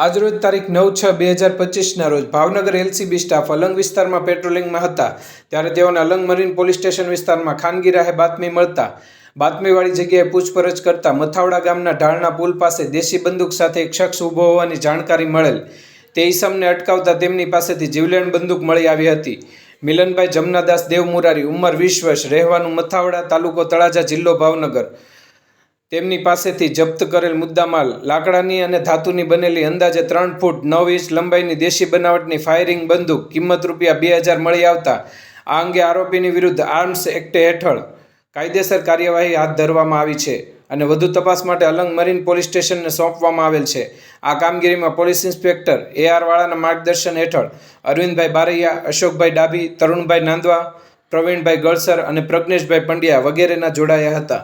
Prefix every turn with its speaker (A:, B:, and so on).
A: આજરોજ તારીખ નવ છ બે હજાર પચીસના રોજ ભાવનગર એલસીબી સ્ટાફ અલંગ વિસ્તારમાં પેટ્રોલિંગમાં હતા. ત્યારે તેઓને અલંગ મરીન પોલીસ સ્ટેશન વિસ્તારમાં ખાનગી રાહે બાતમી મળતા. બાતમીવાળી જગ્યાએ પૂછપરછ કરતા મથાવડા ગામના ઢાળના પુલ પાસે દેશી બંદૂક સાથે એક શખ્સ ઊભો હોવાની જાણકારી મળેલ. તે ઈસમને અટકાવતા તેમની પાસેથી જીવલેણ બંદૂક મળી આવી હતી. મિલનભાઈ જમનાદાસ દેવ મુરારી ઉંમર વીસ વર્ષ, રહેવાનું મથાવડા તાલુકો તળાજા જિલ્લો ભાવનગર. તેમની પાસેથી જપ્ત કરેલ મુદ્દામાલ, લાકડાની અને ધાતુની બનેલી અંદાજે ત્રણ ફૂટ નવ ઇંચ લંબાઈની દેશી બનાવટની ફાયરિંગ બંદૂક કિંમત રૂપિયા બે હજાર મળી આવતા. આ અંગે આરોપીની વિરુદ્ધ આર્મ્સ એક્ટ હેઠળ કાયદેસર કાર્યવાહી હાથ ધરવામાં આવી છે અને વધુ તપાસ માટે અલંગ મરીન પોલીસ સ્ટેશનને સોંપવામાં આવેલ છે. આ કામગીરીમાં પોલીસ ઇન્સ્પેક્ટર એ આર વાળાના માર્ગદર્શન હેઠળ અરવિંદભાઈ બારૈયા, અશોકભાઈ ડાભી, તરુણભાઈ નાંદવા, પ્રવીણભાઈ ગળસર અને પ્રજ્ઞેશભાઈ પંડ્યા વગેરેના જોડાયા હતા.